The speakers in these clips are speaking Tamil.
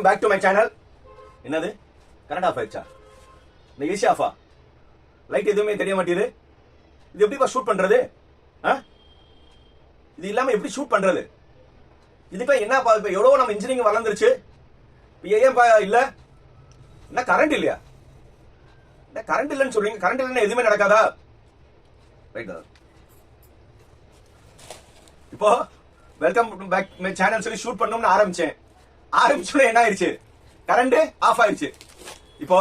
Welcome back to my channel என்னது? கரண்ட் ஆஃப் ஆயிடுச்சா? இந்த ஏசி ஆஃபா லைட் எதுவுமே தெரிய மாட்டேங்குது. இது எப்படிப்பா ஷூட் பண்றது? ஆ? இது இல்லாம எப்படி ஷூட் பண்றது? இதுப்பா என்னப்பா இப்ப எவ்வளவு நம்ம இன்ஜினியரிங் வளர்ந்துருச்சு. இப்ப ஏன்பா இல்ல. என்ன கரண்ட் இல்லையா? என்ன கரண்ட் இல்லைன்னு சொல்றீங்க. கரண்ட் இல்லைன்னா எதுவுமே நடக்காதா? ரைட் இப்போ வெல்கம் பேக் மை சேனல் சொல்லி ஷூட் பண்ணணும்னு ஆரம்பிச்சேன். ஆரம்பிச்சோட என்ன ஆயிடுச்சு? கரண்ட் ஆஃப் ஆயிடுச்சு. இப்போ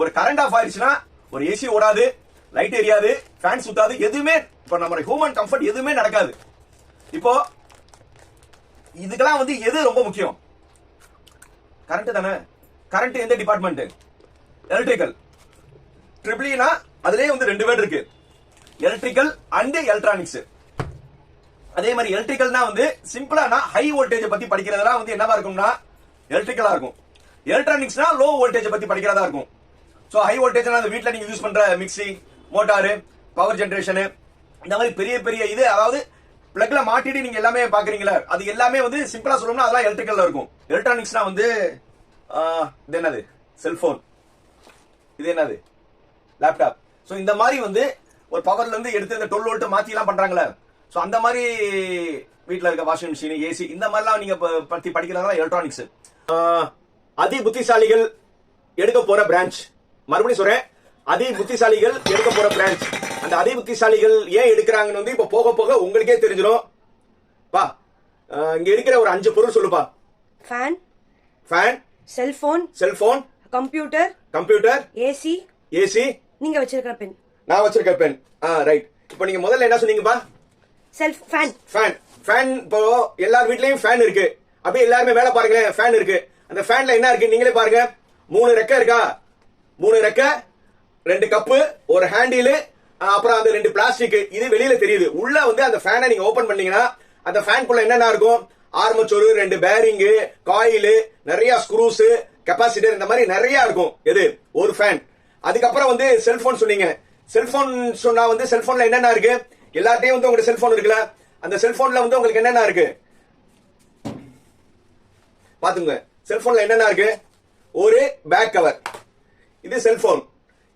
ஒரு கரண்ட் ஆஃப் ஆயிடுச்சுன்னா ஒரு ஏசி ஓடாது லைட் எரியாது ஃபேன் சுத்தாது எதுவுமே இப்போ நம்ம ஹியூமன் கம்ஃபர்ட் எதுவுமே நடக்காது. இப்போ இதுக்கெல்லாம் வந்து எது ரொம்ப முக்கியம்? கரண்ட் தானே? கரண்ட் எந்த டிபார்ட்மெண்ட் எலக்ட்ரிக்கல் ட்ரிபிளினா அதுலயே வந்து ரெண்டு பேர் இருக்கு. எலக்ட்ரிக்கல் அண்ட் எலக்ட்ரானிக்ஸ் அதே மாதிரி எலக்ட்ரிக்கல்னா வந்து சிம்பிளானா ஹை வோல்டேஜ் பத்தி படிக்கிறதெல்லாம் வந்து என்னவா இருக்கும்னா எலக்ட்ரிக்கலா இருக்கும். எலக்ட்ரானிக்ஸ்னா லோ வோல்டேஜ் பத்தி படிக்கிறதா இருக்கும். ஸோ ஹை வோல்டேஜ்னா அந்த வீட்டில் நீங்க யூஸ் பண்ற மிக்ஸி மோட்டாரு பவர் ஜென்ரேஷனு இந்த மாதிரி பெரிய பெரிய இது அதாவது பிளக்ல மாட்டிட்டு நீங்க எல்லாமே பாக்குறீங்களா அது எல்லாமே வந்து சிம்பிளா சொல்லணும்னா அதெல்லாம் எலக்ட்ரிக்கல்ல இருக்கும். எலக்ட்ரானிக்ஸ்னா வந்து இது என்னது? செல்போன் இது என்னது? லேப்டாப் ஸோ இந்த மாதிரி வந்து ஒரு பவர்ல இருந்து எடுத்து இந்த டுவெல் வோல்ட் மாத்தி எல்லாம் பண்றாங்களே. ஸோ அந்த மாதிரி வீட்ல இருக்க வாஷிங் மிஷின் ஏசி இந்த மாதிரிலாம் நீங்க ப- பத்தி படிக்கிறதா எலக்ட்ரானிக்ஸ் அதி புத்திசாலிகள் எடுக்க போற பிரான்ச் மறுபடியும் சொல்றேன் அதி புத்திசாலிகள் எடுக்க போற பிரான்ச் அந்த அதி புத்திசாலிகள் ஏன் எடுக்கிறாங்கன்னு வந்து இப்ப போக போக உங்களுக்கே தெரிஞ்சிடும் பா அஹ், இங்க இருக்கிற ஒரு அஞ்சு பொருள் சொல்லுப்பா. Fan fan cellphone cellphone computer computer AC AC நீங்க வச்சிருக்கிற பென் நான் வச்சிருக்க பென் ஆ ரைட் இப்போ நீங்க முதல்ல என்ன சொன்னீங்கப்பா? செல்ஃப் ஃபேன் ஃபேன் ஃபேன் இப்போ எல்லார் வீட்லயும் ஃபேன் இருக்கு. அப்படியே எல்லாருமே வேலை பாருங்களேன் ஃபேன் இருக்கு. அந்த ஃபேன்ல என்ன இருக்கு? நீங்களே பாருங்க. மூணு ரெக்க இருக்கா? மூணு ரெக்க ரெண்டு கப்பு ஒரு ஹேண்டில் அப்புறம் அந்த ரெண்டு பிளாஸ்டிக் இது வெளியில தெரியுது. உள்ள வந்து அந்த ஃபேனை நீங்க ஓபன் பண்ணீங்கன்னா அந்த ஃபேன்குள்ள என்னென்ன இருக்கும்? ஆர்மச்சோறு ரெண்டு பேரிங்கு காயில் நிறைய ஸ்க்ரூஸ் கெப்பாசிட்டர் இந்த மாதிரி நிறைய இருக்கும். எது? ஒரு ஃபேன் அதுக்கப்புறம் வந்து செல்போன் சொன்னீங்க. செல்போன் சொன்னா வந்து செல்போன்ல என்னென்ன இருக்கு? எல்லாத்தையும் வந்து உங்களுக்கு செல்போன் இருக்குல்ல? அந்த செல்போன்ல வந்து உங்களுக்கு என்னென்ன இருக்கு? பாத்துங்க செல்போன்ல என்னென்ன இருக்கு? ஒரு பேக் கவர் இது செல்போன்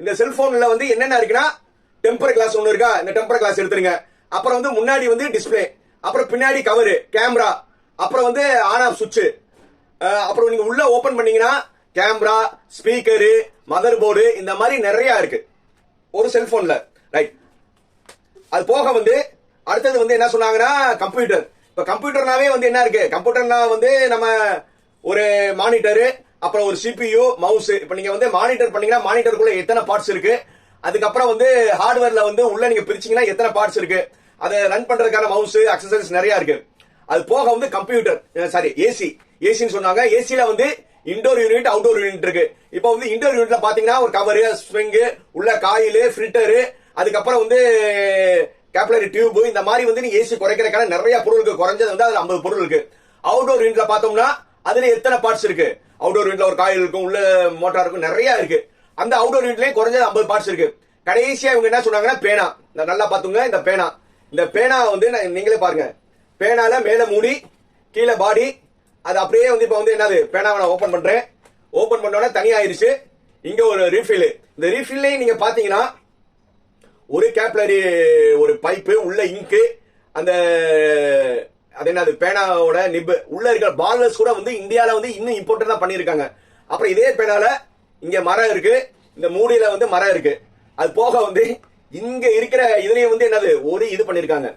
இந்த செல்போன்ல வந்து என்னென்ன இருக்குன்னா டெம்பர் கிளாஸ் ஒன்று இருக்கா? இந்த டெம்பர் கிளாஸ் எடுத்துருங்க. அப்புறம் வந்து முன்னாடி வந்து டிஸ்பிளே அப்புறம் பின்னாடி கவரு கேமரா அப்புறம் வந்து ஆன் ஆஃப் சுவிட்ச் அப்புறம் நீங்க உள்ள ஓபன் பண்ணீங்கன்னா கேமரா ஸ்பீக்கரு மதர் போர்டு இந்த மாதிரி நிறைய இருக்கு. ஒரு செல்போன்ல ரைட் அது போக வந்து அடுத்தது வந்து என்ன சொன்னாங்கன்னா கம்ப்யூட்டர் இப்ப கம்ப்யூட்டர்னாவே வந்து என்ன இருக்கு? கம்ப்யூட்டர்னா வந்து நம்ம ஒரு மானிட்டரு அப்புறம் ஒரு சிபியு மவுஸ் இப்ப நீங்க வந்து மானிட்டர் பண்ணீங்கன்னா மானிட்டருக்குள்ள எத்தனை பார்ட்ஸ் இருக்கு? அதுக்கப்புறம் வந்து ஹார்ட்வேர்ல வந்து உள்ள நீங்க பிரிச்சீங்கன்னா எத்தனை பார்ட்ஸ் இருக்கு? அதை ரன் பண்றதுக்கான மவுஸ் அக்சசரிஸ் நிறைய இருக்கு. அது போக வந்து கம்ப்யூட்டர் சாரி ஏசி ஏசின்னு சொன்னாங்க. ஏசியில வந்து இன்டோர் யூனிட் அவுட்டோர் யூனிட் இருக்கு. இப்போ வந்து இன்டோர் யூனிட்ல பாத்தீங்கன்னா ஒரு கவரு ஸ்ப்ரிங் உள்ள காயில் ஃபில்டரு அதுக்கப்புறம் வந்து கேப்லரி டியூப் இந்த மாதிரி வந்து நீங்க ஏசி குறைக்கிறதுக்கான நிறைய பொருள் குறைஞ்சது வந்து அதுல ஐம்பது பொருள் இருக்கு. அவுடோர் விண்ட்ல பார்த்தோம்னா அதுல எத்தனை பார்ட்ஸ் இருக்கு? அவுட்டோர் விண்ட்ல ஒரு காயில் இருக்கும் உள்ள மோட்டார் இருக்கும் நிறைய இருக்கு. அந்த அவுட்டோர் விண்ட்லயும் குறைஞ்சது ஐம்பது பார்ட்ஸ் இருக்கு. கடைசியா இவங்க என்ன சொன்னாங்கன்னா பேனா. இந்த நல்லா பாத்துங்க இந்த பேனா. இந்த பேனா வந்து நான் நீங்களே பாருங்க. பேனால மேல மூடி கீழே பாடி அது அப்படியே வந்து இப்ப வந்து என்னது? பேனாவை நான் ஓபன் பண்றேன். ஓபன் பண்ணோட தனியாயிருச்சு. இங்க ஒரு ரீஃபில் இந்த ரீஃபில்லையும் நீங்க பாத்தீங்கன்னா ஒரு கேப்லரி ஒரு பைப்பு உள்ள இங்கு அந்த அது என்னது பேனாவோட நிப் உள்ள இருக்கிற பால்லர்ஸ் கூட வந்து இந்தியாவில் வந்து இன்னும் இம்போர்ட் பண்ணியிருக்காங்க. அப்புறம் இதே பேனால இங்க மரம் இருக்கு. இந்த மூடியில வந்து மரம் இருக்கு. அது போக வந்து இங்க இருக்கிற இதுலயும் வந்து என்னது ஒரு இது பண்ணிருக்காங்க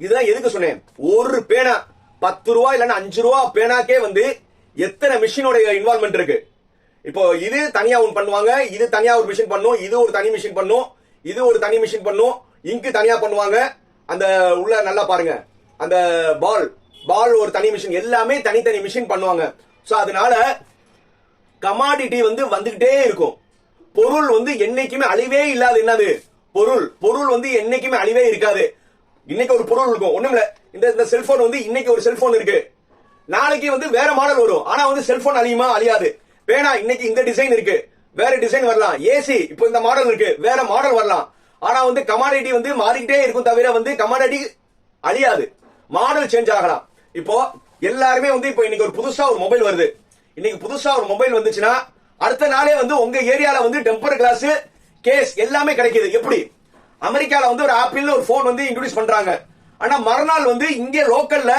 இதெல்லாம் எதுக்கு சொன்னேன்? ஒரு பேனா பத்து ரூபா இல்லைன்னா அஞ்சு ரூபா பேனாக்கே வந்து எத்தனை மிஷினோட இன்வால்மெண்ட் இருக்கு? இப்போ இது தனியா ஒன்று பண்ணுவாங்க இது தனியா ஒரு மிஷின் பண்ணும் இது ஒரு தனி மிஷின் பண்ணும். இது ஒரு தனி மிஷின் பண்ணும். இங்கு தனியா பண்ணுவாங்க. அந்த உள்ள நல்லா பாருங்க. அந்த பால் பால் ஒரு தனி மிஷின் எல்லாமே தனித்தனி மிஷின் பண்ணுவாங்க. சோ அதனால கமாடிட்டி வந்து வந்துகிட்டே இருக்கும். பொருள் வந்து என்னைக்குமே அழிவே இல்லாது. என்னது? பொருள். பொருள் வந்து என்னைக்குமே அழிவே இருக்காது. இன்னைக்கு ஒரு பொருள் இருக்கும். ஒண்ணும் இல்ல. இந்த இந்த செல்போன் வந்து இன்னைக்கு ஒரு செல்போன் இருக்கு. நாளைக்கு வந்து வேற மாடல் வரும். ஆனா வந்து செல்போன் அழியுமா? அழியாது. பேனா இன்னைக்கு இந்த டிசைன் இருக்கு. வேற டிசைன் வரலாம். ஏசி இப்போ இந்த மாடல் இருக்கு. வேற மாடல் வரலாம். ஆனா வந்து கமாடிட்டி வந்து மாறிக்கிட்டே இருக்கும் தவிர வந்து கமாடிட்டி அழியாது. மாடல் சேஞ்ச் ஆகலாம். இப்போ எல்லாருமே வந்து இப்போ இன்னைக்கு ஒரு புதுசா ஒரு மொபைல் வருது. இன்னைக்கு புதுசா ஒரு மொபைல் வந்துச்சுன்னா அடுத்த நாளே வந்து உங்க ஏரியால வந்து டெம்பர் கிளாஸ் கேஸ் எல்லாமே கிடைக்குது. எப்படி? அமெரிக்கால வந்து ஒரு ஆப்பிள் ஒரு போன் வந்து இன்ட்ரோடியூஸ் பண்றாங்க. ஆனா மறுநாள் வந்து இங்கே லோக்கல்ல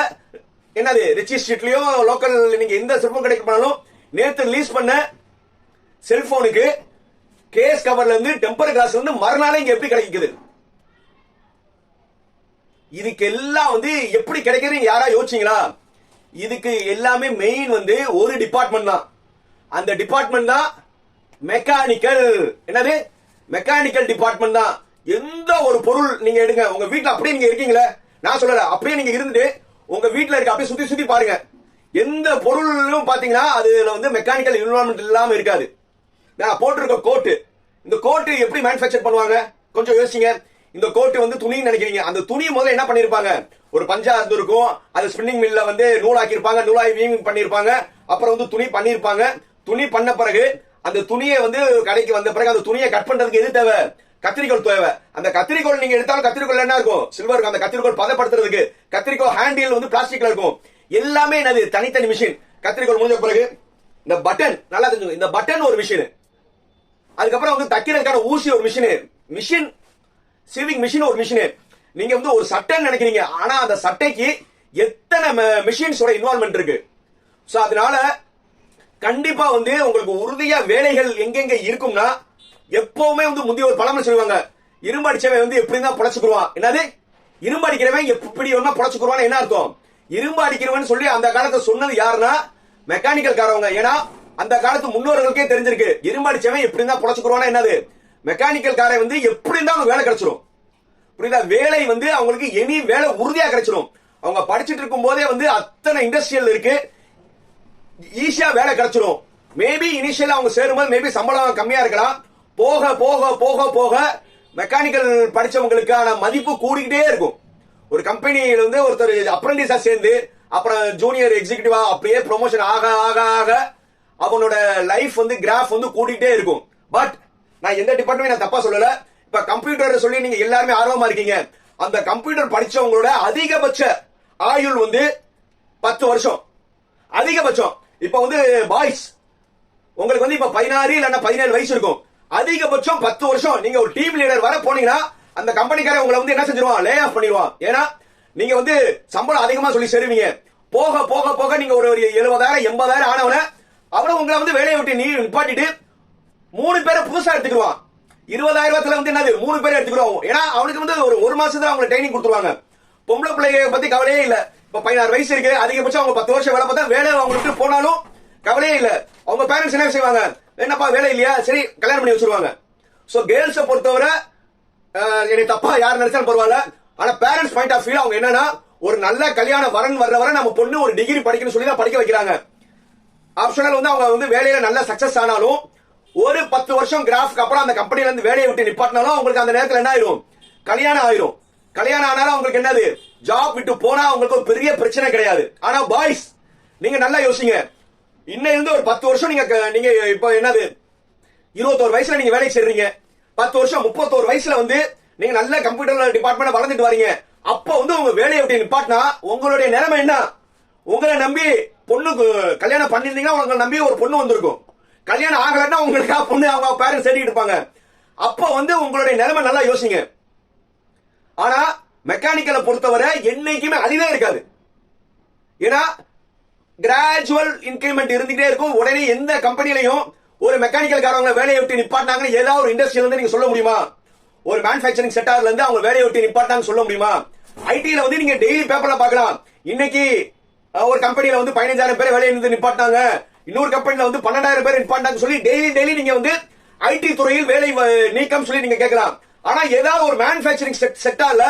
என்னது ரிச்சி ஸ்ட்ரீட்லயோ லோக்கல் நீங்க எந்த சிற்பம் கிடைக்க போனாலும் நேத்து ரிலீஸ் பண்ண செல்போனுக்கு கேஸ் கவர்ல இருந்து டெம்பர் கிளாஸ் வந்து மறுநாளே இங்க எப்படி கிடைக்குது? இதுக்கு எல்லாம் வந்து எப்படி கிடைக்கிறது யாரா யோசிச்சீங்களா? இதுக்கு எல்லாமே மெயின் வந்து ஒரு டிபார்ட்மெண்ட் தான். அந்த டிபார்ட்மெண்ட் தான் மெக்கானிக்கல் என்னது? மெக்கானிக்கல் டிபார்ட்மெண்ட் தான். எந்த ஒரு பொருள் நீங்க எடுங்க. உங்க வீட்டுல அப்படியே நீங்க இருக்கீங்களே? நான் சொல்லல. அப்படியே நீங்க இருந்துட்டு உங்க வீட்டுல இருக்க அப்படியே சுத்தி சுத்தி பாருங்க. எந்த பொருளும் பாத்தீங்கன்னா அதுல வந்து மெக்கானிக்கல் இன்வால்மெண்ட் இல்லாம இருக்காது. நான் போட்டிருக்க கோட்டு இந்த கோட்டு எப்படி மேனுஃபேக்சர் பண்ணுவாங்க? கொஞ்சம் யோசிங்க. இந்த கோட்டு வந்து துணின்னு நினைக்கிறீங்க. அந்த துணி முதல்ல என்ன பண்ணிருப்பாங்க? ஒரு பஞ்சா இருந்திருக்கும். அது ஸ்பின்னிங் மில்ல வந்து நூலாக்கி இருப்பாங்க நூலாகி வீவிங் பண்ணிருப்பாங்க அப்புறம் வந்து துணி பண்ணிருப்பாங்க துணி பண்ண பிறகு அந்த துணியை வந்து கடைக்கு வந்த பிறகு அந்த துணியை கட் பண்றதுக்கு எது தேவை? கத்திரிக்கோல் தேவை. அந்த கத்திரிக்கோல் நீங்க எடுத்தாலும் கத்திரிக்கோள் என்ன இருக்கும்? சில்வர் இருக்கும். அந்த கத்திரிக்கோல் பதப்படுத்துறதுக்கு கத்திரிக்கோல் ஹேண்டில் வந்து பிளாஸ்டிக்ல இருக்கும். எல்லாமே என்னது? தனித்தனி மிஷின் கத்திரிக்கோல் முடிஞ்ச பிறகு இந்த பட்டன் நல்லா தெரிஞ்சுங்க இந்த பட்டன் ஒரு மிஷின் அதுக்கப்புறம் வந்து தைக்கிறதுக்கான ஊசி ஒரு மிஷினு மிஷின் சிவிங் மிஷின் ஒரு மிஷினு நீங்க வந்து ஒரு சட்டைன்னு நினைக்கிறீங்க. ஆனா அந்த சட்டைக்கு எத்தனை மிஷின்ஸோட இன்வால்மெண்ட் இருக்கு? ஸோ அதனால கண்டிப்பா வந்து உங்களுக்கு உறுதியா வேலைகள் எங்கெங்க இருக்கும்னா எப்பவுமே வந்து முந்தைய ஒரு பழமொழி சொல்லுவாங்க. இரும்பு அடிச்சவன் வந்து எப்படி தான் பொழைச்சுக்குருவான் என்னது? இரும்பு அடிக்கிறவன் எப்படி வேணா பொழைச்சுக்குருவான்னு என்ன அர்த்தம்? இரும்பு அடிக்கிறவன் சொல்லி அந்த காலத்தை சொன்னது யாருன்னா மெக்கானிக்கல் காரவங்க. ஏன்னா அந்த காலத்து முன்னோர்களுக்கே தெரிஞ்சிருக்கு. இரும்பு அடிச்சவன் எப்படி இருந்தா பொழைச்சுக்குருவானா என்னது? மெக்கானிக்கல் காரை வந்து எப்படி இருந்தா அவங்க வேலை கிடைச்சிரும். புரியுதா? வேலை வந்து அவங்களுக்கு எனி வேலை உறுதியா கிடைச்சிரும். அவங்க படிச்சுட்டு இருக்கும் போதே வந்து அத்தனை இண்டஸ்ட்ரியல் இருக்கு. ஈஸியா வேலை கிடைச்சிரும். மேபி இனிஷியல் அவங்க சேரும்போது மேபி சம்பளம் கம்மியா இருக்கலாம். போக போக போக போக மெக்கானிக்கல் படிச்சவங்களுக்கான மதிப்பு கூடிக்கிட்டே இருக்கும். ஒரு கம்பெனியில வந்து ஒருத்தர் அப்ரண்டிஸா சேர்ந்து அப்புறம் ஜூனியர் எக்ஸிகியூட்டிவா அப்படியே ப்ரொமோஷன் ஆக ஆக ஆக அவனோட லைஃப் வந்து கிராஃப் வந்து கூட்டிகிட்டே இருக்கும். பட் நான் எந்த டிபார்ட்மெண்ட் நான் தப்பா சொல்லல. இப்ப கம்ப்யூட்டர் சொல்லி நீங்க எல்லாருமே ஆர்வமா இருக்கீங்க. அந்த கம்ப்யூட்டர் படிச்சவங்களோட அதிகபட்ச ஆயுள் வந்து பத்து வருஷம். அதிகபட்சம். இப்ப வந்து பாய்ஸ் உங்களுக்கு வந்து இப்ப பதினாறு இல்லைன்னா பதினேழு வயசு இருக்கும். அதிகபட்சம் பத்து வருஷம். நீங்க ஒரு டீம் லீடர் வர போனீங்கன்னா அந்த கம்பெனிக்காரன் உங்களை வந்து என்ன செஞ்சிருவான்? லே ஆஃப் பண்ணிடுவான். ஏன்னா நீங்க வந்து சம்பளம் அதிகமா சொல்லி சேருவீங்க. போக போக போக நீங்க ஒரு ஒரு எழுபதாயிரம் எண்பதாயிரம் ஆனவன அவன உங்களை வந்து வேலையை விட்டு நீ நிப்பாட்டிட்டு மூணு பேரை புதுசா எடுத்துக்கிடுவான். இருபதாயிரம் ரூபாய்ல வந்து என்னது? மூணு பேரை எடுத்துக்கிடுவோம் ஏன்னா அவனுக்கு வந்து ஒரு ஒரு மாசத்துல அவங்க ட்ரைனிங் கொடுத்துருவாங்க. பொம்பளை பிள்ளைய பத்தி கவலையே இல்ல. இப்ப பதினாறு வயசு இருக்கு. அதிகபட்சம் அவங்க பத்து வருஷம் வேலை பார்த்தா வேலை அவங்களுக்கு போனாலும் கவலையே இல்ல. அவங்க பேரண்ட்ஸ் என்ன செய்வாங்க? என்னப்பா வேலை இல்லையா? சரி கல்யாணம் பண்ணி வச்சிருவாங்க. சோ கேர்ள்ஸ பொறுத்தவரை என்னை எனக்கு தப்பா யார் நினைச்சாலும் பரவாயில்ல. ஆனா பேரண்ட்ஸ் பாயிண்ட் ஆஃப் வியூ அவங்க என்னன்னா ஒரு நல்ல கல்யாண வரன் வர்ற வரை நம்ம பொண்ணு ஒரு டிகிரி படிக்கணும்னு சொல்லி தான் படிக்க வைக்கிறாங்க. ஆப்ஷனல் வந்து அவங்க வந்து வேலையில நல்ல சக்சஸ் ஆனாலும் ஒரு பத்து வருஷம் கிராஃப்க்கு அப்புறம் அந்த கம்பெனில இருந்து வேலையை விட்டு நிப்பாட்டினாலும் அவங்களுக்கு அந்த நேரத்தில் என்ன ஆயிரும்? கல்யாணம் ஆயிரும். கல்யாணம் ஆனாலும் அவங்களுக்கு என்னது? ஜாப் விட்டு போனா அவங்களுக்கு ஒரு பெரிய பிரச்சனை கிடையாது. ஆனா பாய்ஸ் நீங்க நல்லா யோசிங்க. இன்னும் இருந்து ஒரு பத்து வருஷம் நீங்க க- நீங்க இப்போ என்னது? இருபத்தோரு வயசுல நீங்க வேலைக்கு செய்றீங்க பத்து வருஷம் முப்பத்தோரு வயசுல வந்து நீங்க நல்ல கம்ப்யூட்டர் டிபார்ட்மெண்ட் வளர்ந்துட்டு வரீங்க. அப்ப வந்து உங்க வேலையை விட்டு நிப்பாட்டினா உங்களுடைய நிலைமை என்ன? உங்களை நம்பி பொண்ணுக்கு கல்யாணம் பண்ணிருந்தீங்கன்னா உங்களை நம்பி ஒரு பொண்ணு வந்திருக்கும். கல்யாணம் ஆகலைன்னா உங்களுக்காக பொண்ணு? அவங்க பேரண்ட்ஸ் தேடிட்டு இருப்பாங்க. அப்போ வந்து உங்களுடைய நிலைமை நல்லா யோசிங்க. ஆனா மெக்கானிக்கலை பொறுத்தவரை என்னைக்குமே அழிவே இருக்காது. ஏன்னா கிராஜுவல் இன்க்ரிமெண்ட் இருந்துகிட்டே இருக்கும். உடனே எந்த கம்பெனிலையும் ஒரு மெக்கானிக்கல் காரவங்க வேலையை விட்டு நிப்பாட்டினாங்கன்னு ஏதாவது ஒரு இண்டஸ்ட்ரியில இருந்து நீங்க சொல்ல முடியுமா? ஒரு மேனுஃபேக்சரிங் செக்டார்ல இருந்து அவங்க வேலையை விட்டு நிப்பாட்டாங்க சொல்ல முடியுமா? ஐடில வந்து நீங்க டெய்லி பேப்பர்ல பார்க்கலாம். இன்னைக்கு ஒரு கம்பெனியில வந்து பதினஞ்சாயிரம் பேர் வேலையை இருந்து நிப்பாட்டாங்க இன்னொரு கம்பெனில வந்து பன்னெண்டாயிரம் பேர் நிப்பாட்டாங்க சொல்லி டெய்லி டெய்லி நீங்க வந்து ஐடி துறையில் வேலை நீக்கம் சொல்லி நீங்க கேட்கலாம். ஆனா ஏதாவது ஒரு மேனுஃபேக்சரிங் செக்டார்ல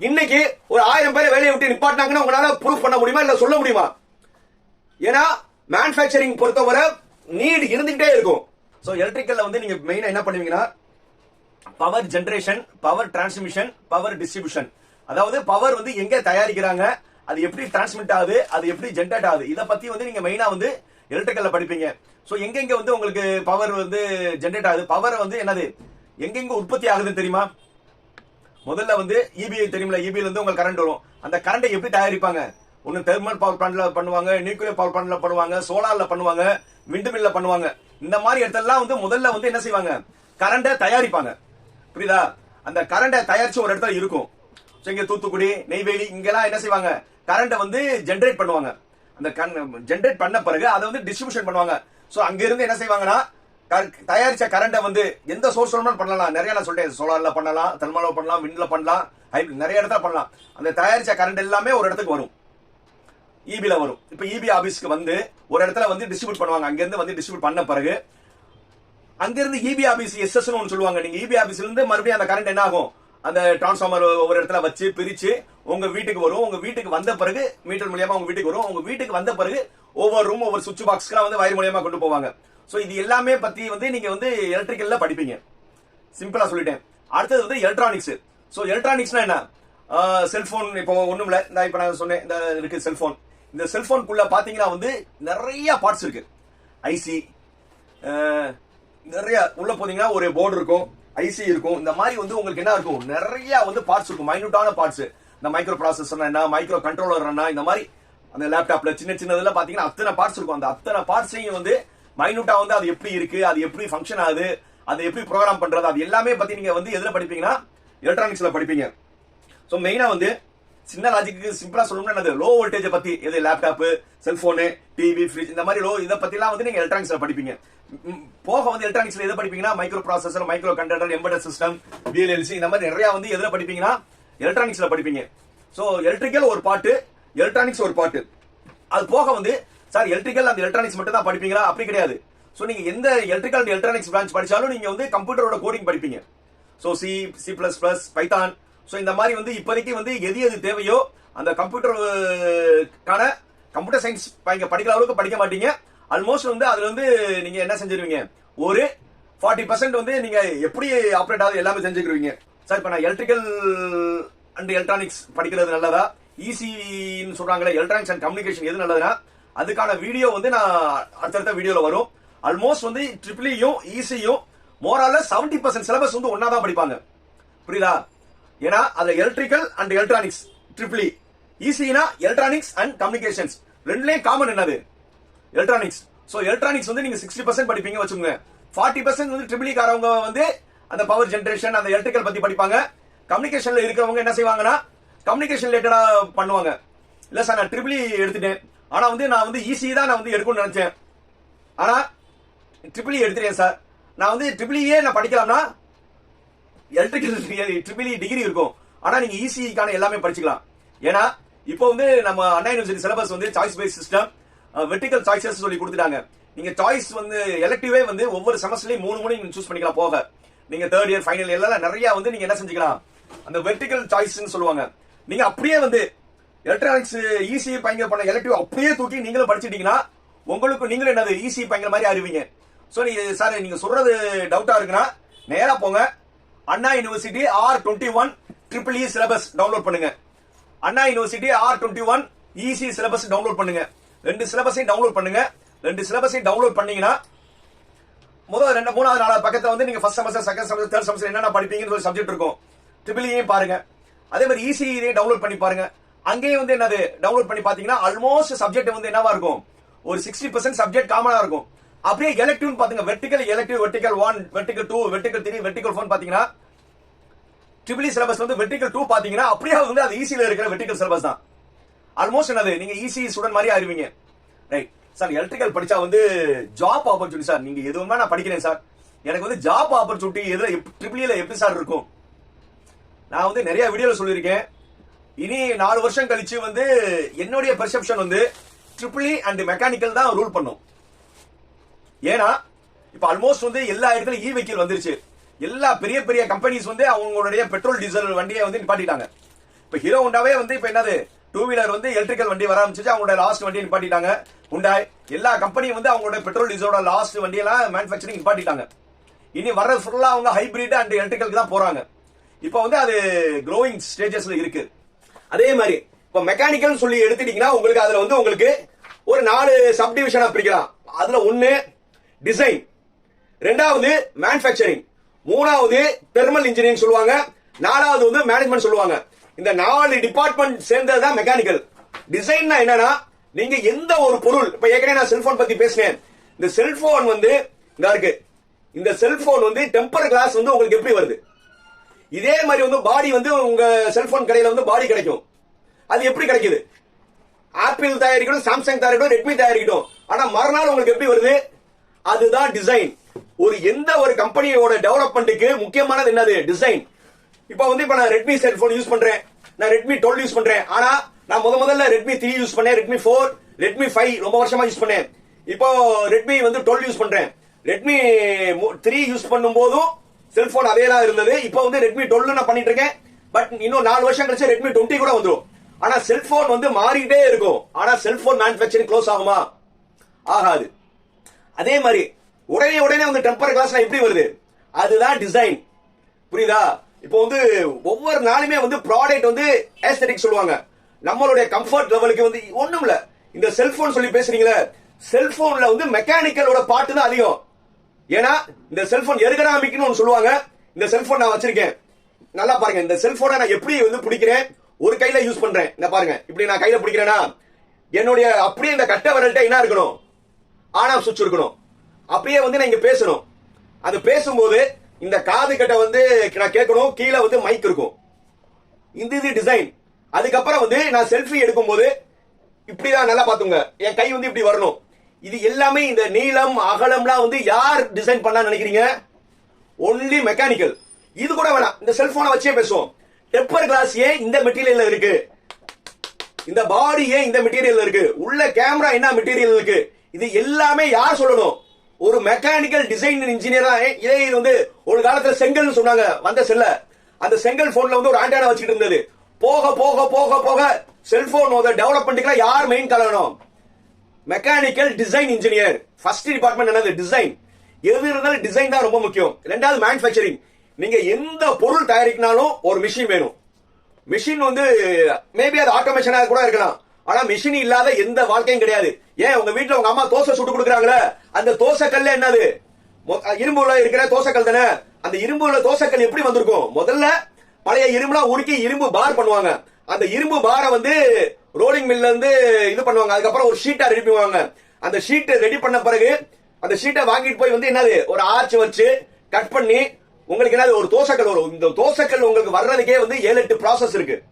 இன்னைக்கு ஒரு ஆயிரம் பேரை வேலையை விட்டு நிப்பாட்டினாங்கன்னு உங்களால ப்ரூவ் பண்ண முடியுமா இல்ல சொல்ல முடியுமா? ஏன்னா மேனுஃபேக்சரிங் பொறுத்தவரை நீட் இருந்துகிட்டே இருக்கும். சோ எலக்ட்ரிக்கல்ல வந்து நீங்க மெயினா என்ன பண்ணுவீங்கன்னா power generation power transmission power distribution அதாவது பவர் வந்து எங்க தயாரிக்கிறாங்க? அது எப்படி டிரான்ஸ்மிட் ஆகுது? அது எப்படி ஜென்ரேட் ஆகுது? இதை பத்தி வந்து நீங்க மெயினா வந்து எலக்ட்ரிக்கல்ல படிப்பீங்க. ஸோ எங்கெங்க வந்து உங்களுக்கு பவர் வந்து ஜென்ரேட் ஆகுது? பவர் வந்து என்னது? எங்கெங்க உற்பத்தி ஆகுதுன்னு தெரியுமா? முதல்ல வந்து இபிஐ தெரியுமில்ல இபிஐல இருந்து உங்களுக்கு கரண்ட் வரும். அந்த கரண்டை எப்படி தயாரிப்பாங்க? ஒன்னு தெர்மல் பவர் பிளான்ட்ல பண்ணுவாங்க நியூக்ளியர் பவர் பிளான்ட்ல பண்ணுவாங்க சோலார்ல பண்ணுவாங்க விண்டு பண்ணுவாங்க. இந்த மாதிரி இடத்தெல்லாம் வந்து முதல்ல வந்து என்ன செய்வாங்க? கரண்டை தயாரிப்பாங்க. புரியுதா? அந்த கரண்டை தயாரிச்சு ஒரு இடத்துல இருக்கும். இங்க தூத்துக்குடி நெய்வேலி இங்கெல்லாம் என்ன செய்வாங்க? கரண்ட்டை வந்து ஜென்ரேட் பண்ணுவாங்க. அந்த ஜென்ரேட் பண்ண பிறகு அதை வந்து டிஸ்ட்ரிபியூஷன் பண்ணுவாங்க. சோ அங்க இருந்து என்ன செய்வாங்கன்னா தயாரிச்ச கரண்டை வந்து எந்த சோர்ஸ் பண்ணலாம். நிறைய நான் சொல்லிட்டேன். சோலார்ல பண்ணலாம் தெர்மல பண்ணலாம் விண்ட்ல பண்ணலாம் நிறைய இடத்துல பண்ணலாம். அந்த தயாரிச்ச கரண்ட் எல்லாமே ஒரு இடத்துக்கு வரும். இபில வரும். இப்ப இபி ஆபீஸ்க்கு வந்து ஒரு இடத்துல வந்து டிஸ்ட்ரிபியூட் பண்ணுவாங்க. அங்க இருந்து வந்து டிஸ்ட்ரிபியூட் பண்ண பிறகு அங்கிருந்து இபி ஆபீஸ் எஸ்எஸ் ஒன்னு சொல்லுவாங்க. நீங்க இபி ஆபீஸ்ல இருந்து மறுபடியும் அந்த கரண்ட் என்ன ஆகும்? அந்த டிரான்ஸ்ஃபார்மர் ஒவ்வொரு இடத்துல வச்சு பிரிச்சு உங்க வீட்டுக்கு வரும். உங்க வீட்டுக்கு வந்த பிறகு மீட்டர் மூலியமா உங்க வீட்டுக்கு வரும். உங்க வீட்டுக்கு வந்த பிறகு ஒவ்வொரு ரூம் ஒவ்வொரு சுவிட்ச் பாக்ஸ்க்குலாம் வந்து வயர் மூலியமா கொண்டு போவாங்க. ஸோ இது எல்லாமே பத்தி வந்து நீங்க வந்து எலக்ட்ரிக்கல்ல படிப்பீங்க. சிம்பிளா சொல்லிட்டேன். அடுத்தது வந்து எலக்ட்ரானிக்ஸ் ஸோ எலக்ட்ரானிக்ஸ்னா என்ன? செல்போன் இப்போ ஒண்ணும் இல்லை. இந்த இப்போ நான் சொன்னேன். இந்த இருக்கு செல்போன் இந்த செல்போனுக்குள்ள பாத்தீங்கன்னா வந்து நிறைய பார்ட்ஸ் இருக்கு. ஐசி நிறைய உள்ள போனீங்கன்னா ஒரு போர்டு இருக்கும். ஐசி இருக்கும். இந்த மாதிரி வந்து உங்களுக்கு என்ன இருக்கும்? நிறைய வந்து பார்ட்ஸ் இருக்கும். மைனூட்டான பார்ட்ஸ் இந்த மைக்ரோ ப்ராசஸர் என்ன? மைக்ரோ கண்ட்ரோலர் என்ன? இந்த மாதிரி அந்த லேப்டாப்ல சின்ன சின்னதுல பாத்தீங்கன்னா அத்தனை பார்ட்ஸ் இருக்கும். அந்த அத்தனை பார்ட்ஸையும் வந்து மைனூட்டா வந்து அது எப்படி இருக்கு? அது எப்படி ஃபங்க்ஷன் ஆகுது? அதை எப்படி ப்ரோக்ராம் பண்றது? அது எல்லாமே பத்தி நீங்க வந்து எதுல படிப்பீங்கன்னா எலக்ட்ரானிக்ஸ்ல படிப்பீங்க. ஸோ மெயினா வந்து சின்ன லாஜிக்கு சிம்பிளா சொல்லணும்னா என்னது? லோ வோல்டேஜ் பத்தி எது லேப்டாப் செல்போனு டிவி ஃப்ரிட்ஜ் இந்த மாதிரி லோ இதை பத்திலாம் வந்து நீங்க எலக்ட்ரானிக்ஸ்ல படிப்பீங்க. போக வந்து எலக்ட்ரானிக்ஸ்ல எதை படிப்பீங்கன்னா microprocessor microcontroller embedded system VLSI இந்த மாதிரி நிறைய வந்து எதுல படிப்பீங்கன்னா எலக்ட்ரானிக்ஸ்ல படிப்பீங்க. ஸோ எலக்ட்ரிக்கல் ஒரு பாட்டு எலக்ட்ரானிக்ஸ் ஒரு பாட்டு. அது போக வந்து சார் எலக்ட்ரிக்கல் அந்த எலக்ட்ரானிக்ஸ் மட்டும் தான் படிப்பீங்களா? அப்படி கிடையாது. ஸோ நீங்க எந்த எலக்ட்ரிக்கல் அண்ட் எலக்ட்ரானிக்ஸ் பிரான்ச் படிச்சாலும் நீங்க வந்து கம்ப்யூட்டரோட கோடிங் படிப்பீங்க. So C C plus plus Python so இந்த மாதிரி வந்து இப்போதைக்கு வந்து எது எது தேவையோ அந்த கம்ப்யூட்டருக்கான கம்ப்யூட்டர் சயின்ஸ் படிக்கிற அளவுக்கு படிக்க மாட்டீங்க. ஆல்மோஸ்ட் வந்து அதுல வந்து நீங்க என்ன செஞ்சிருவீங்க? ஒரு ஃபார்ட்டி பர்சன்ட் வந்து நீங்க எப்படி ஆப்ரேட் ஆகுது எல்லாமே செஞ்சுக்கிருவீங்க. சார் இப்ப நான் எலக்ட்ரிக்கல் அண்ட் எலக்ட்ரானிக்ஸ் படிக்கிறது நல்லதா? ஈசின்னு சொல்றாங்களே எலக்ட்ரானிக்ஸ் அண்ட் கம்யூனிகேஷன் எது நல்லதுன்னா அதுக்கான வீடியோ வந்து நான் அடுத்தடுத்த வீடியோல வரும். ஆல்மோஸ்ட் வந்து ட்ரிபிளியும் ஈசியும் மோரால செவன்டி பர்சன்ட் சிலபஸ் வந்து ஒன்னா தான் படிப்பாங்க. புரியுதா? ஏன்னா அதுல electrical and electronics triple E ஈஸினா electronics and communications ரெண்டுலேயும் காமன் என்னது? எலக்ட்ரானிக்ஸ் ஸோ எலக்ட்ரானிக்ஸ் வந்து நீங்க சிக்ஸ்டி பர்சன்ட் படிப்பீங்க வச்சுக்கோங்க. ஃபார்ட்டி பர்சன்ட் வந்து ட்ரிபிளி e காரவங்க வந்து அந்த பவர் ஜென்ரேஷன் அந்த எலக்ட்ரிக்கல் பத்தி படிப்பாங்க. கம்யூனிகேஷன்ல இருக்கிறவங்க என்ன செய்வாங்கன்னா கம்யூனிகேஷன் ரிலேட்டடா பண்ணுவாங்க. இல்ல சார் நான் ட்ரிபிளி e எடுத்துட்டேன். ஆனா வந்து நான் வந்து ஈஸி தான் நான் வந்து எடுக்கணும்னு நினைச்சேன். ஆனா ட்ரிபிளி எடுத்துட்டேன் சார் நான் வந்து ட்ரிபிளியே நான் படிக்கலாம்னா எலக்ட்ரிக்கல் ட்ரிபிள் டிகிரி இருக்கும். ஆனா நீங்க ஈஸிக்கான எல்லாமே படிச்சுக்கலாம். ஏன்னா இப்போ வந்து நம்ம அண்ணா யூனிவர்சிட்டி சிலபஸ் வந்து choice base system vertical choices சொல்லி கொடுத்துட்டாங்க. நீங்க சாய்ஸ் வந்து எலக்டிவே வந்து ஒவ்வொரு செமஸ்டர்லயும் மூணு மணி நீங்க சூஸ் பண்ணிக்கலாம் போக. நீங்க தேர்ட் இயர் ஃபைனல் எல்லாம் நிறைய வந்து நீங்க என்ன செஞ்சுக்கலாம்? அந்த வெர்டிகல் சாய்ஸ்னு சொல்லுவாங்க. நீங்க அப்படியே வந்து எலக்ட்ரானிக்ஸ் ஈஸி பயங்கர பண்ண எலக்டிவ் அப்படியே தூக்கி நீங்களும் படிச்சிட்டீங்கன்னா உங்களுக்கு நீங்களும் என்னது ஈஸி பயங்கர மாதிரி அறிவீங்க ஸோ நீங்க சார் நீங்க சொல்றது டவுட்டா இருக்குன்னா நேரா போங்க. Anna university R twenty one triple E syllabus download பண்ணுங்க. Anna university R twenty one EC syllabus download பண்ணுங்க. ரெண்டு சிலபஸையும் டவுன்லோட் பண்ணுங்க. ரெண்டு சிலபஸையும் டவுன்லோட் பண்ணீங்கன்னா முதல் ரெண்டு மூணாவது நாலாவது பக்கத்தில் வந்து நீங்க first semester second semester third semester என்னென்ன படிப்பீங்கன்னு ஒரு சப்ஜெக்ட் இருக்கும். ட்ரிபிள் பாருங்க. அதே மாதிரி ஈஸி இதையும் டவுன்லோட் பண்ணி பாருங்க. அங்கேயும் வந்து என்னது? டவுன்லோட் பண்ணி பாத்தீங்கன்னா ஆல்மோஸ்ட் சப்ஜெக்ட் வந்து என்னவா இருக்கும்? ஒரு சிக்ஸ்டி பர்சன்ட் சப்ஜெக்ட் காமனா இருக்கும். அப்படியே எலக்டிவ் பாத்துங்க. Vertical elective vertical one vertical two vertical three vertical four பாத்தீங்கன்னா ட்ரிபிள் சிலபஸ் வந்து வெர்டிகல் டூ பாத்தீங்கன்னா அப்படியே வந்து அது ஈஸியில் இருக்கிற வெர்டிகல் சிலபஸ் தான். ஆல்மோஸ்ட் என்னது? நீங்க ஈஸி ஸ்டூடெண்ட் மாதிரி அறிவீங்க ரைட் சார் எலக்ட்ரிக்கல் படிச்சா வந்து ஜாப் ஆப்பர்ச்சுனிட்டி சார் நீங்க எதுவுமே நான் படிக்கிறேன் சார் எனக்கு வந்து ஜாப் ஆப்பர்ச்சுனிட்டி எதுல ட்ரிபிள் e எப்படி சார் இருக்கும்? நான் வந்து நிறைய வீடியோல சொல்லியிருக்கேன். இனி நாலு வருஷம் கழிச்சு வந்து என்னுடைய பெர்செப்ஷன் வந்து ட்ரிபிள் அண்ட் மெக்கானிக்கல் தான் ரூல் பண்ணும். ஏன்னா இப்ப ஆல்மோஸ்ட் வந்து எல்லா இடத்துலயும் இ வெஹிக்கிள் வந்துருச்சு. எல்லா பெரிய பெரிய கம்பெனிஸ் வந்து அவங்களுடைய பெட்ரோல் டீசல் வண்டியை வந்து நிப்பாட்டிட்டாங்க. இப்ப ஹீரோ ஹோண்டாவே வந்து இப்ப என்னது? டூ வீலர் வந்து எலக்ட்ரிக்கல் வண்டி வர ஆரம்பிச்சு அவங்களோட லாஸ்ட் வண்டியை நிப்பாட்டிட்டாங்க. உண்டாய் எல்லா கம்பெனியும் வந்து அவங்களோட பெட்ரோல் டீசலோட லாஸ்ட் வண்டியெல்லாம் மேனுஃபேக்சரிங் நிப்பாட்டிட்டாங்க. இனி வர்றது ஃபுல்லாக அவங்க ஹைபிரிட் அண்ட் எலக்ட்ரிக்கலுக்கு தான் போறாங்க. இப்போ வந்து அது க்ரோயிங் ஸ்டேஜஸ்ல இருக்கு. அதே மாதிரி இப்போ மெக்கானிக்கல் சொல்லி எடுத்துட்டீங்கன்னா உங்களுக்கு அதுல வந்து உங்களுக்கு ஒரு நாலு சப் டிவிஷனா பிரிக்கலாம். அதுல ஒன்னு டிசைன் ரெண்டாவது மேனுஃபேக்சரிங் மூணாவது தெர்மல் இன்ஜினியரிங் சொல்லுவாங்க. நாலாவது வந்து மேனேஜ்மெண்ட் சொல்லுவாங்க. இந்த நாலு டிபார்ட்மெண்ட் சேர்ந்தது தான் மெக்கானிக்கல் டிசைன்னா என்னன்னா நீங்க எந்த ஒரு பொருள் இப்ப ஏற்கனவே நான் செல்போன் பத்தி பேசினேன். இந்த செல்போன் வந்து இங்க இருக்கு. இந்த செல்போன் வந்து டெம்பர் கிளாஸ் வந்து உங்களுக்கு எப்படி வருது? இதே மாதிரி வந்து பாடி வந்து உங்க செல்போன் கடையில வந்து பாடி கிடைக்கும். அது எப்படி கிடைக்குது? ஆப்பிள் தயாரிக்கணும் சாம்சங் தயாரிக்கணும் ரெட்மி தயாரிக்கணும் ஆனா மறுநாள் உங்களுக்கு எப்படி வருது? அதுதான் டிசைன் ஒரு எந்த ஒரு கம்பெனியோட டெவலப்மெண்ட்டுக்கு முக்கியமானது என்னது? டிசைன் இப்போ வந்து இப்போ நான் ரெட்மி செல்போன் யூஸ் பண்றேன். நான் ரெட்மி டுவெல் யூஸ் பண்றேன். ஆனா நான் முத முதல்ல ரெட்மி த்ரீ யூஸ் பண்ணேன். ரெட்மி ஃபோர் ரெட்மி ஃபைவ் ரொம்ப வருஷமா யூஸ் பண்ணேன். இப்போ ரெட்மி வந்து டுவெல் யூஸ் பண்றேன். ரெட்மி த்ரீ யூஸ் பண்ணும் போதும் செல்போன் அதே தான் இருந்தது. இப்போ வந்து ரெட்மி டுவெல் நான் பண்ணிட்டு இருக்கேன். பட் இன்னும் நாலு வருஷம் கழிச்சு ரெட்மி டுவெண்ட்டி கூட வந்துடும் ஆனா செல்போன் வந்து மாறிக்கிட்டே இருக்கும். ஆனா செல்போன் மேனுபேக்சரிங் க்ளோஸ் ஆகுமா? ஆகாது. அதே மாதிரி உடனே உடனே வந்து டெம்பர் கிளாஸ் எப்படி வருது? அதுதான் டிசைன் புரியுதா? இப்போ வந்து ஒவ்வொரு நாளுமே வந்து ப்ராடக்ட் வந்து ஏஸ்தட்டிக் சொல்லுவாங்க. நம்மளுடைய கம்ஃபர்ட் லெவலுக்கு வந்து ஒண்ணும் இல்ல இந்த செல்போன் சொல்லி பேசுறீங்களே செல்போன்ல வந்து மெக்கானிக்கலோட பாட்டு தான் அதிகம். ஏன்னா இந்த செல்போன் எர்கனாமிக்னு ஒன்று சொல்லுவாங்க. இந்த செல்போன் நான் வச்சிருக்கேன். நல்லா பாருங்க இந்த செல்போனை நான் எப்படி வந்து பிடிக்கிறேன்? ஒரு கையில யூஸ் பண்றேன். இந்த பாருங்க இப்படி நான் கையில பிடிக்கிறேன்னா என்னுடைய அப்படியே இந்த கட்ட விரல்கிட்ட என்ன இருக்கணும்? ஆன் ஆஃப் சுவிட்ச் இருக்கணும். அப்படியே வந்து நான் இங்க பேசணும். அது பேசும்போது இந்த காது கட்ட வந்து நான் கேட்கணும். கீழே வந்து மைக் இருக்கும். இந்த இது டிசைன் அதுக்கப்புறம் வந்து நான் செல்ஃபி எடுக்கும்போது இப்படிதான் நல்லா பாத்துங்க என் கை வந்து இப்படி வரணும். இது எல்லாமே இந்த நீளம் அகலம்லாம் வந்து யார் டிசைன் பண்ணா நினைக்கிறீங்க? ஒன்லி மெக்கானிக்கல் இது கூட வேணாம். இந்த செல்போனை வச்சே பேசுவோம். டெப்பர் கிளாஸ் ஏன் இந்த மெட்டீரியல்ல இருக்கு? இந்த பாடி ஏன் இந்த மெட்டீரியல் இருக்கு? உள்ள கேமரா என்ன மெட்டீரியல் இருக்கு? இது எல்லாமே யார் சொல்லணும்? ஒரு மெக்கானிக்கல் டிசைன் இன்ஜினியரா இதே இது வந்து ஒரு காலத்துல செங்கல்னு சொன்னாங்க. வந்த செல்ல. அந்த செங்கல் போன்ல வந்து ஒரு ஆண்டானா வச்சுட்டு இருந்தது. போக போக போக போக செல்போன் டெவலப்மெண்ட்டுக்கு யார் main கலவணும் mechanical design engineer first department என்னது? டிசைன் எது இருந்தாலும் டிசைன் தான் ரொம்ப முக்கியம். ரெண்டாவது மேனுஃபேக்சரிங் நீங்க எந்த பொருள் தயாரிக்கனாலும் ஒரு மிஷின் வேணும். மிஷின் வந்து மேபி அது ஆட்டோமேஷனாக கூட இருக்கலாம். ஆனா மிஷின் இல்லாத எந்த வாழ்க்கையும் கிடையாது. ஏன்? உங்க வீட்டுல உங்க அம்மா தோசை சுட்டு கொடுக்குறாங்களே? அந்த தோசை கல்ல என்னது? மொ- இரும்புல இருக்கிற தோசைக்கல் தானே? அந்த இரும்புல தோசைக்கல் எப்படி வந்திருக்கும்? முதல்ல பழைய இரும்புலாம் உருக்கி இரும்பு பார் பண்ணுவாங்க. அந்த இரும்பு பாரை வந்து ரோலிங் மில்ல இருந்து இது பண்ணுவாங்க. அதுக்கப்புறம் ஒரு ஷீட்டா ரெடி பண்ணுவாங்க. அந்த ஷீட்டை ரெடி பண்ண பிறகு அந்த ஷீட்டை வாங்கிட்டு போய் வந்து என்னது? ஒரு ஆர்ச் வச்சு கட் பண்ணி உங்களுக்கு என்னது? ஒரு தோசைக்கல் வரும். இந்த தோசைக்கல் உங்களுக்கு வர்றதுக்கே வந்து ஏழு எட்டு ப்ராசஸ் இருக்கு.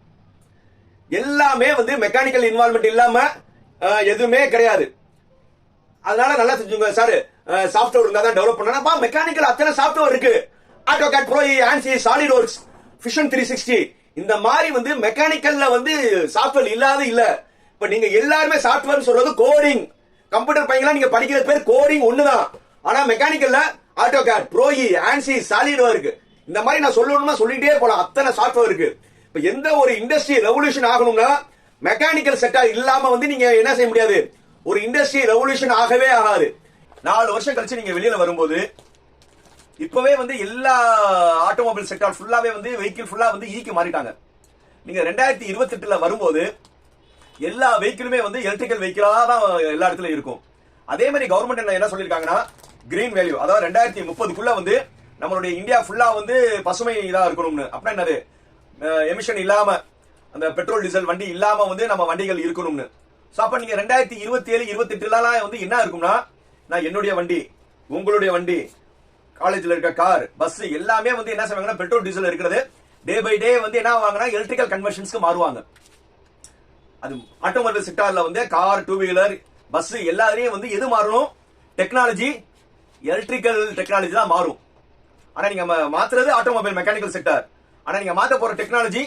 எல்லாமே வந்து மெக்கானிக்கல் இன்வால்மெண்ட் இல்லாம எதுவுமே கிடையாது. அதனால நல்லா செஞ்சுங்க சார். சாஃப்ட்வேர் இருந்தா தான் டெவலப் பண்ணா மெக்கானிக்கல் அத்தனை சாஃப்ட்வேர் இருக்கு. AutoCAD pro Ansys SolidWorks Fusion three sixty இந்த மாதிரி வந்து மெக்கானிக்கல்ல வந்து சாஃப்ட்வேர் இல்லாத இல்ல. இப்ப நீங்க எல்லாருமே சாஃப்ட்வேர் சொல்றது கோடிங் கம்ப்யூட்டர் பையங்களா நீங்க படிக்கிற பேர் கோடிங் ஒண்ணுதான். ஆனா மெக்கானிக்கல்ல ஆட்டோ கேட் ப்ரோஇ ஆன்சி சாலிட் ஒர்க் இந்த மாதிரி நான் சொல்லணும்னா சொல்லிட்டே போலாம். அத்தனை சாஃப்ட்வேர் இருக்கு. இப்ப எந்த ஒரு இண்டஸ்ட்ரி ரெவல்யூஷன் ஆகணும்னா மெக்கானிக்கல் செக்டர் இல்லாம வந்து நீங்க என்ன செய்ய முடியாது? ஒரு இண்டஸ்ட்ரி ரெவல்யூஷன் ஆகவே ஆகாது. நாலு வருஷம் கழிச்சு நீங்க வெளியில வரும்போது இப்பவே வந்து எல்லா ஆட்டோமொபைல் செக்டார் ஃபுல்லாவே வந்து வெஹிக்கிள் ஃபுல்லா வந்து e ஈக்கு மாறிட்டாங்க. நீங்க ரெண்டாயிரத்தி இருபத்தி எட்டுல வரும்போது எல்லா வெஹிக்கிளுமே வந்து எலக்ட்ரிக்கல் வெஹிக்கிளா தான் எல்லா இடத்துலயும் இருக்கும். அதே மாதிரி கவர்மெண்ட் என்ன என்ன சொல்லியிருக்காங்கன்னா கிரீன் வேல்யூ அதாவது ரெண்டாயிரத்தி முப்பதுக்குள்ள வந்து நம்மளுடைய இந்தியா ஃபுல்லா வந்து பசுமை இதா இருக்கணும்னு. அப்படின்னா என்னது? எமிஷன் இல்லாம அந்த பெட்ரோல் டீசல் வண்டி இல்லாம வந்து நம்ம வண்டிகள் இருக்கணும்னு. ஸோ அப்போ நீங்க ரெண்டாயிரத்தி இருபத்தி ஏழு இருபத்தி எட்டுலாம் வந்து என்ன இருக்கும்னா நான் என்னுடைய வண்டி உங்களுடைய வண்டி காலேஜில் இருக்க கார் பஸ் எல்லாமே வந்து என்ன செய்வாங்கன்னா பெட்ரோல் டீசல் இருக்கிறது. டே பை டே வந்து என்ன ஆவாங்கன்னா எலக்ட்ரிக்கல் கன்வர்ஷன்ஸ்க்கு மாறுவாங்க. அது ஆட்டோமொபைல் செக்டார்ல வந்து கார் டூ வீலர் பஸ் எல்லாரையும் வந்து எது மாறணும்? டெக்னாலஜி எலக்ட்ரிக்கல் டெக்னாலஜி தான் மாறும். ஆனால் நீங்கள் மாற்றுறது ஆட்டோமொபைல் மெக்கானிக்கல் செக்டார் ஆனா நீங்க மாத்த போற டெக்னாலஜி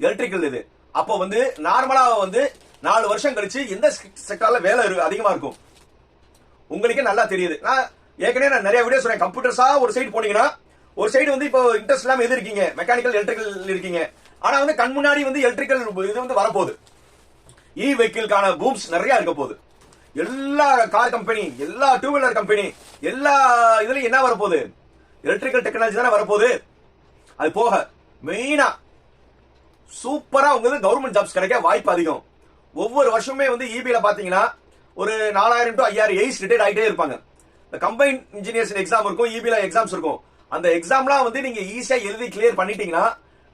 எலக்ட்ரிக்கல் இது. அப்போ வந்து நார்மலா வந்து நாலு வருஷம் கழிச்சு எந்த செக்டார்ல வேலை அதிகமாக அதிகமா இருக்கும்? உங்களுக்கே நல்லா தெரியுது. நான் ஏற்கனவே நான் நிறைய வீடியோ சொல்றேன் கம்ப்யூட்டர்ஸா ஒரு சைடு போனீங்கன்னா ஒரு சைடு வந்து இப்போ இன்ட்ரெஸ்ட் இல்லாம எது இருக்கீங்க? மெக்கானிக்கல் எலக்ட்ரிக்கல் இருக்கீங்க. ஆனா வந்து கண் முன்னாடி வந்து எலக்ட்ரிக்கல் இது வந்து வரப்போகுது. இ வெஹிக்கிள்கான பூம்ஸ் நிறைய இருக்க போகுது. எல்லா கார் கம்பெனி எல்லா டூ வீலர் கம்பெனி எல்லா இதுலயும் என்ன வரப்போகுது? எலக்ட்ரிக்கல் டெக்னாலஜி தானே வரப்போகுது. அது போக மெயினா சூப்பரா உங்களுக்கு கவர்மெண்ட் ஜாப்ஸ் கிடைக்க வாய்ப்பு அதிகம். ஒவ்வொரு வருஷமே வந்து இபியில பாத்தீங்கன்னா ஒரு நாலாயிரம் டு ஐயாயிரம் எய்ஸ் ரிட்டையர்ட் ஆகிட்டே இருப்பாங்க. இந்த கம்பைன் இன்ஜினியர்ஸ் எக்ஸாம் இருக்கும் இபியில எக்ஸாம்ஸ் இருக்கும். அந்த எக்ஸாம்லாம் வந்து நீங்க ஈஸியா எழுதி கிளியர் பண்ணிட்டீங்கன்னா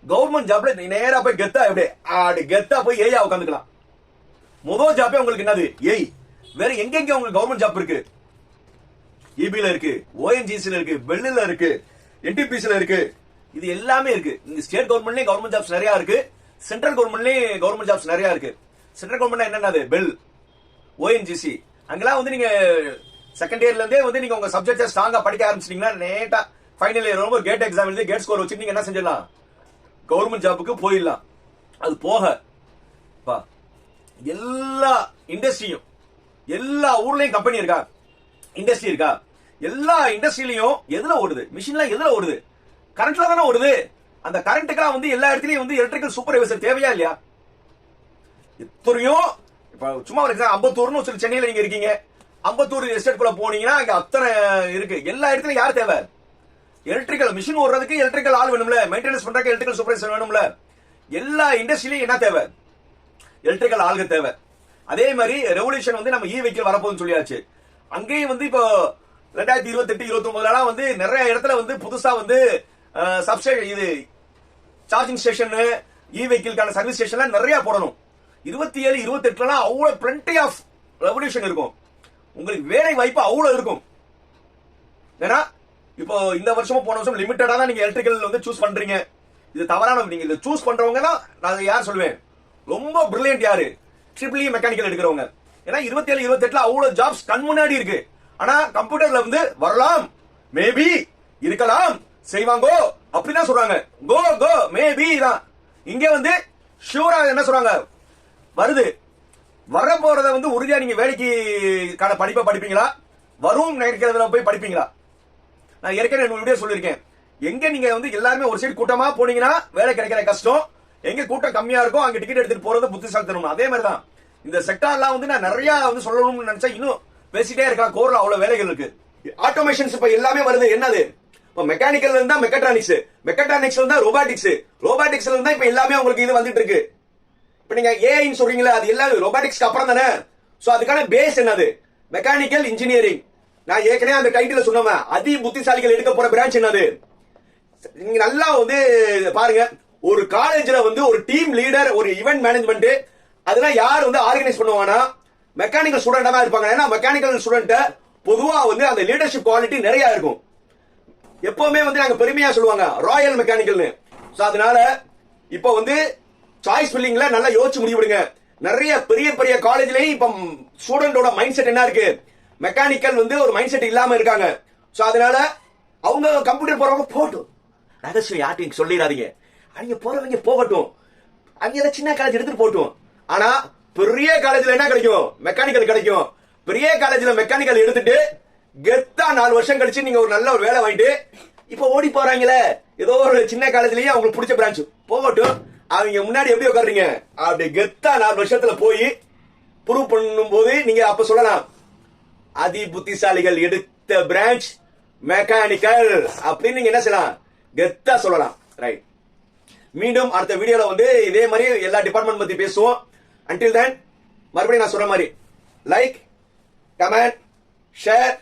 கவர்மெண்ட் ஜாப்ல நேரா போய் கெத்தா எப்படி? ஆடு கெத்தா போய் ஏயா உட்காந்துக்கலாம் முதல் ஜாப்பே உங்களுக்கு என்னது? ஏய் வேற எங்கெங்க உங்களுக்கு கவர்மெண்ட் ஜாப் இருக்கு. இபில இருக்கு ஓஎன்ஜிசில இருக்கு பெல்லில் இருக்கு என்டிபிசில இருக்கு இது எல்லாமே இருக்கு. இங்க ஸ்டேட் கவர்மெண்ட்லயும் கவர்மெண்ட் ஜாப்ஸ் நிறைய இருக்கு. சென்ட்ரல் கவர்மெண்ட்லயும் கவர்மெண்ட் ஜாப்ஸ் நிறைய இருக்கு. சென்ட்ரல் கவர்மெண்ட் என்னென்னது பெல் ஓஎன்ஜிசி அங்கெல்லாம் வந்து நீங்க செகண்ட் இயர்ல இருந்தே வந்து நீங்க உங்க சப்ஜெக்ட் ஸ்ட்ராங்கா படிக்க ஆரம்பிச்சிட்டீங்கன்னா நேட்டா ஃபைனல் இயர் ரொம்ப கேட் எக்ஸாம் எழுதி கேட் ஸ்கோர் வச்சு நீங்க என்ன செஞ்சிடலாம்? கவர்மெண்ட் ஜாப்புக்கு போயிடலாம். அது போக பா எல்லா இண்டஸ்ட்ரியும் எல்லா ஊர்லயும் கம்பெனி இருக்கா? இண்டஸ்ட்ரி இருக்கா? எல்லா இண்டஸ்ட்ரியிலையும் எதுல ஓடுது? மிஷின்லாம் எதுல ஓடுது? கரண்ட்ல தானே ஓடுது. அந்த கரண்ட்டுக்கெல்லாம் வந்து எல்லா இடத்துலயும் வந்து எலக்ட்ரிக்கல் சூப்பர்வைசர் தேவையா இல்லையா? எத்தனையோ இப்ப சும்மா ஒரு அம்பத்தூர்னு சொல்லி சென்னையில நீங்க இருக்கீங்க. அம்பத்தூர் எஸ்டேட் குள்ள போனீங்கன்னா அங்க அத்தனை இருக்கு. எல்லா இடத்துலயும் யார் தேவை? எலக்ட்ரிக்கல் மிஷின் ஓடுறதுக்கு எலக்ட்ரிக்கல் ஆள் வேணும்ல. மெயின்டெனன்ஸ் பண்றதுக்கு எலக்ட்ரிக்கல் சூப்பர்வைசர் வேணும்ல. எல்லா இண்டஸ்ட்ரியிலையும் என்ன தேவை? எலக்ட்ரிக்கல் ஆளுக தேவை. அதே மாதிரி ரெவல்யூஷன் வந்து நம்ம இ வெஹிக்கிள் வரப்போகுதுன்னு சொல்லியாச்சு. அங்கேயும் வந்து இப்போ ரெண்டாயிரத்தி இருபத்தி எட்டு இருபத்தி ஒன்பதுலாம் வந்து நிறைய இடத்துல வந்து புதுசா வந்து சப்ஸ்டே இது சார்ஜிங் ஸ்டேஷன் இ வெஹிக்கிள்கான சர்வீஸ் ஸ்டேஷன்லாம் நிறைய போடணும். இருபத்தி ஏழு இருபத்தி எட்டுலாம் அவ்வளோ பிளண்டி ஆஃப் ரெவல்யூஷன் இருக்கும். உங்களுக்கு வேலை வாய்ப்பு அவ்வளோ இருக்கும். ஏன்னா இப்போ இந்த வருஷமும் போன வருஷம் லிமிட்டடா தான் நீங்க எலக்ட்ரிக்கல் வந்து சூஸ் பண்றீங்க. இது தவறான நீங்க இதை சூஸ் பண்றவங்க தான் நான் யார் சொல்லுவேன்? ரொம்ப பிரில்லியன்ட் யாரு? ட்ரிபிள் மெக்கானிக்கல் e எடுக்கிறவங்க. ஏன்னா இருபத்தி ஏழு இருபத்தி எட்டுல அவ்வளவு ஜாப்ஸ் கண் முன்னாடி இருக்கு. ஆனா கம்ப்யூட்டர்ல வந்து வரலாம். மேபி இருக்கலாம். செய்வாங்கோ அப்படிதான் சொல்றாங்க. கோ கோ மேபி தான். இங்க வந்து ஷூரா என்ன சொல்றாங்க? வருது. வர போறத வந்து உறுதியா நீங்க வேலைக்கான படிப்பை படிப்பீங்களா? வரும் நினைக்கிறதுல போய் படிப்பீங்களா? நான் ஏற்கனவே என்னோட வீடியோ சொல்லியிருக்கேன். எங்க நீங்க வந்து எல்லாருமே ஒரு சைடு கூட்டமா போனீங்கன்னா வேலை கிடைக்கிற கஷ்டம். எங்க கூட்டம் கம்மியா இருக்கோ அங்க டிக்கெட் எடுத்துட்டு போறது புத்திசாலித்தனம்? அதே மாதிரி தான். இந்த செக்டார்லாம் வந்து நான் நிறைய வந்து சொல்லணும்னு நினைச்சா இன்னும் பேசிட்டே இருக்கலாம். கோர்ல அவ்வளவு வேலைகள் இருக்கு. ஆட்டோமேஷன்ஸ் இப்ப எல்லாமே வருது. என்னது? இப்ப மெக்கானிக்கல் இருந்தா மெக்கட்ரானிக்ஸ் மெக்கட்ரானிக்ஸ் இருந்தா ரோபாட்டிக்ஸ் ரோபாட்டிக்ஸ்ல இருந்தா இப்ப எல்லாமே உங்களுக்கு இது வந்துட்டு இருக்கு. இப்ப நீங்க ஏஐன்னு சொல்றீங்களா அது எல்லாம் ரோபாட்டிக்ஸ்க்கு அப்புறம் தானே? சோ அதுக்கான பேஸ் என்னது? மெக்கானிக்கல் இன்ஜினியரிங் நான் ஏற்கனவே அந்த டைட்டில் சொன்னவன் அதி புத்திசாலிகள் எடுக்க போற பிரான்ச் என்னது? நீங்க நல்லா வந்து பாருங்க. ஒரு காலேஜ்ல வந்து ஒரு டீம் லீடர் ஒரு ஈவென்ட் மேனேஜ்மெண்ட் அதெல்லாம் யார் வந்து ஆர்கனைஸ் பண்ணுவாங்கன்னா மெக்கானிக்கல் ஸ்டூடெண்டா தான் இருப்பாங்க. ஏன்னா மெக்கானிக்கல் ஸ்டூடெண்ட் பொதுவா வந்து அந்த லீடர்ஷிப் குவாலிட்டி நிறைய இருக்கும். எப்பவுமே வந்து நாங்க பெருமையா சொல்லுவாங்க ராயல் மெக்கானிக்கல்னு சோ அதனால இப்போ வந்து சாய்ஸ் ஃபில்லிங்ல நல்லா யோசிச்சு முடிவுடுங்க. நிறைய பெரிய பெரிய காலேஜ்லயும் இப்ப ஸ்டூடெண்டோட மைண்ட் செட் என்ன இருக்கு? மெக்கானிக்கல் வந்து ஒரு மைண்ட் செட் இல்லாம இருக்காங்க. சோ அதனால அவங்க கம்ப்யூட்டர் போறவங்க போட்டும் ரகசியம் யார்ட்டையும் சொல்லிடாதீங்க. அவங்க போறவங்க போகட்டும். அங்க ஏதாவது சின்ன காலேஜ் எடுத்துட்டு போட்டும் ஆனா பெரிய காலேஜ்ல என்ன கிடைக்கும்? மெக்கானிக்கல் கிடைக்கும். பெரிய காலேஜ்ல மெக்கானிக்கல் எடுத்துட்டு கெத்தா நாலு வருஷம் கழிச்சு நீங்க ஒரு நல்ல ஒரு வேலை வாங்கிட்டு இப்ப ஓடி போறாங்களே. ஏதோ ஒரு சின்ன காலேஜ்லயே அவங்களுக்கு பிடிச்ச பிரான்ச் போகட்டும். அவங்க முன்னாடி எப்படி உட்காருங்க அப்படி கெத்தா நாலு வருஷத்துல போய் ப்ரூவ் பண்ணும்போது நீங்க அப்ப சொல்லலாம். அதி புத்திசாலிகள் எடுத்த பிரான்ச் மெக்கானிக்கல் அப்படின்னு நீங்க என்ன செய்யலாம்? கெத்தா சொல்லலாம். ரைட் மீண்டும் அடுத்த வீடியோல வந்து இதே மாதிரி எல்லா டிபார்ட்மெண்ட் பத்தி பேசுவோம். அன்டில் தென் மறுபடியும் நான் சொல்ற மாதிரி லைக் கமெண்ட் ஷேர்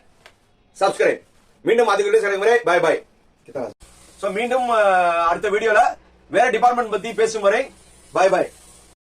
சப்ஸ்கிரைப் மீண்டும் அதுக்கு வீடியோ சந்திக்கும் வரை பாய் பாய் ஸோ மீண்டும் அடுத்த வீடியோல வேற டிபார்ட்மெண்ட் பத்தி பேசும் வரை பை பாய்